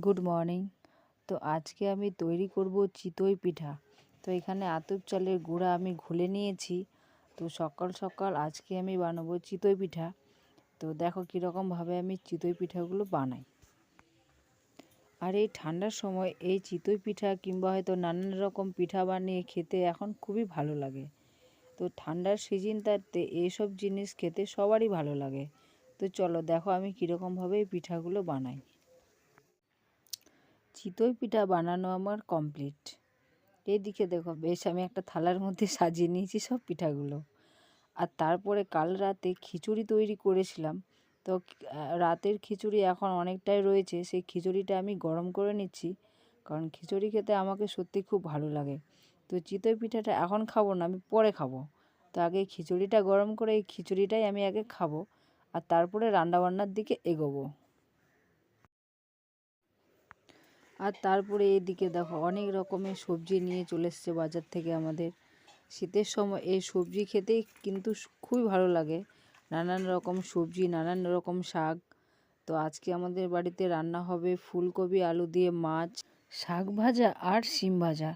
Good morning তো আজকে আমি তৈরি করব চিতই পিঠা। তো এখানে আতপ চালের গুঁড়া আমি ঘুলে নিয়েছি। তো সকাল সকাল আজকে আমি বানাবো চিতই পিঠা। তো দেখো কীরকমভাবে আমি চিতই পিঠাগুলো বানাই। আর এই ঠান্ডার সময় এই চিতই পিঠা কিংবা হয়তো নানান রকম পিঠা বানিয়ে খেতে এখন খুবই ভালো লাগে। তো ঠান্ডার সিজনটাতে এইসব জিনিস খেতে সবারই ভালো লাগে। তো চলো দেখো আমি কীরকমভাবে এই পিঠাগুলো বানাই। চিতই পিঠা বানানো আমার কমপ্লিট এইদিকে দেখো, বেশ আমি একটা থালার মধ্যে সাজিয়ে নিয়েছি সব পিঠাগুলো। আর তারপরে কাল রাতে খিচুড়ি তৈরি করেছিলাম। তো রাতের খিচুড়ি এখন অনেকটাই রয়েছে, সেই খিচুড়িটা আমি গরম করে নিচ্ছি। কারণ খিচুড়ি খেতে আমাকে সত্যি খুব ভালো লাগে। তো চিতই পিঠাটা এখন খাব না, আমি পরে খাব। তো আগে খিচুড়িটা গরম করে এই খিচুড়িটাই আমি আগে খাব। আর তারপরে রান্নাবান্নার দিকে এগোবো। আর তারপরে এদিকে দেখো, অনেক রকমের সবজি নিয়ে চলে এসছে বাজার থেকে আমাদের। শীতের সময় এই সবজি খেতে কিন্তু খুবই ভালো লাগে। নানান রকম সবজি, নানান রকম শাক। তো আজকে আমাদের বাড়িতে রান্না হবে ফুলকপি, আলু দিয়ে মাছ, শাক ভাজা আর শিম ভাজা।